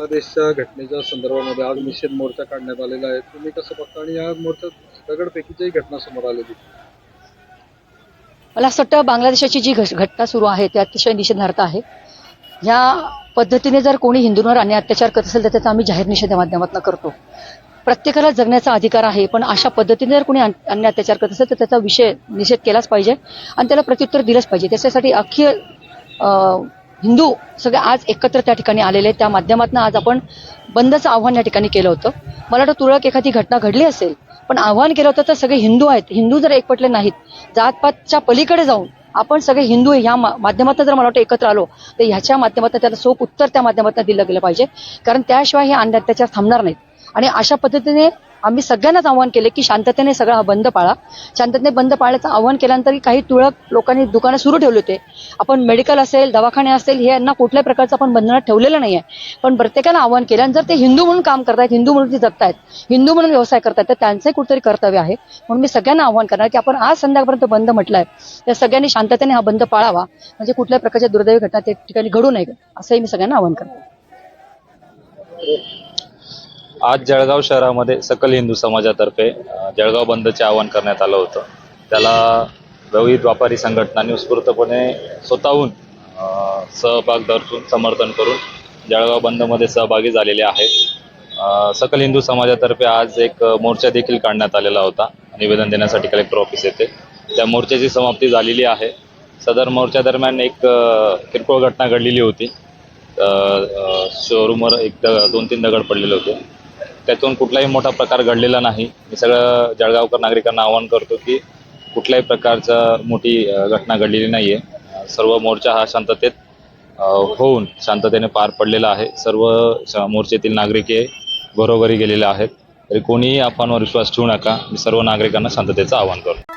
बांगलादेशच्या घटनेच्या संदर्भामध्ये आज निषेध मोर्चा काढण्यात आलेला आहे. तुम्ही कसं बघता? आणि या मोर्चात दगडफेकीच्याही घटना समोर आलेली. मला असं वाटतं बांगलादेशाची जी घ- घटना सुरू आहे ती अतिशय निषेधार्थ आहे. या पद्धतीने जर कोणी हिंदूंवर आणि अत्याचार करत असेल तर त्याचा आम्ही जाहीर निषेध माध्यमातून करतो. प्रत्येकाला जगण्याचा अधिकार आहे पण अशा पद्धतीने जर कोणी अन्य अत्याचार करत असेल तर त्याचा विषय निषेध केलाच पाहिजे आणि त्याला प्रत्युत्तर दिलंच पाहिजे. त्याच्यासाठी अख्खी हिंदू सगळे आज एकत्र त्या ठिकाणी आलेले आहेत. त्या माध्यमातून आज आपण बंदचं आव्हान या ठिकाणी केलं होतं. मला वाटतं तुरळक एखादी घटना घडली असेल पण आव्हान केलं होतं तर सगळे हिंदू आहेत. हिंदू जर एकपटले नाहीत जातपातच्या पलीकडे जाऊन आपण सगळे हिंदू ह्या मा- माध्यमातून जर मला वाटतं एकत्र आलो तर ह्याच्या माध्यमातून त्याला सोप उत्तर त्या माध्यमातून दिलं गेलं पाहिजे. कारण त्याशिवाय हे अन्य थांबणार नाहीत. आणि अशा पद्धतीने आम्ही सगळ्यांनाच आव्हान केले की शांततेने सगळा हा बंद पाळा. शांततेने बंद पाळण्याचं आव्हान केल्यानंतर काही तुळक लोकांनी दुकानं सुरू ठेवले होते. आपण मेडिकल असेल दवाखाने असेल हे यांना कुठल्याही प्रकारचं आपण बंधनात ठेवलेलं नाही आहे पण प्रत्येकाला आव्हान केलं आणि जर ते हिंदू म्हणून काम करतायत हिंदू म्हणून ते जगतायत हिंदू म्हणून व्यवसाय करतायत तर त्यांचंही कुठेतरी कर्तव्य आहे. म्हणून मी सगळ्यांना आव्हान करणार की आपण आज संध्याकाळपर्यंत बंद म्हटलंय तर सगळ्यांनी शांततेने हा बंद पाळावा. म्हणजे कुठल्या प्रकारच्या दुर्दैवी घटना त्या ठिकाणी घडू नये असंही मी सगळ्यांना आव्हान करते आज जळगाव शहरामध्ये सकल हिंदू समाजातर्फे जळगाव बंदचे आवाहन करण्यात आलं होतं. त्याला विविध व्यापारी संघटनांनी उत्स्फूर्तपणे स्वतःहून सहभाग दर्शून समर्थन करून जळगाव बंदमध्ये सहभागी झालेले आहेत. सकल हिंदू समाजातर्फे आज एक मोर्चा देखील काढण्यात आलेला होता. निवेदन देण्यासाठी कलेक्टर ऑफिस येथे त्या मोर्चाची समाप्ती झालेली आहे. सदर मोर्चा दरम्यान एक किरकोळ घटना घडलेली होती. शोरूमवर एक दोन तीन दगड पडलेले होते. त्यातून कुठलाही मोठा प्रकार घडलेला नाही. मी सगळं जळगावकर नागरिकांना आवाहन करतो की कुठल्याही प्रकारचा मोठी घटना घडलेली नाही आहे सर्व मोर्चा हा शांततेत होऊन शांततेने पार पडलेला आहे. सर्व मोर्चेतील नागरिक हे घरोघरी गेलेले आहेत. तरी कोणीही अफवांवर विश्वास ठेवू नका. मी सर्व नागरिकांना शांततेचं आवाहन करतो.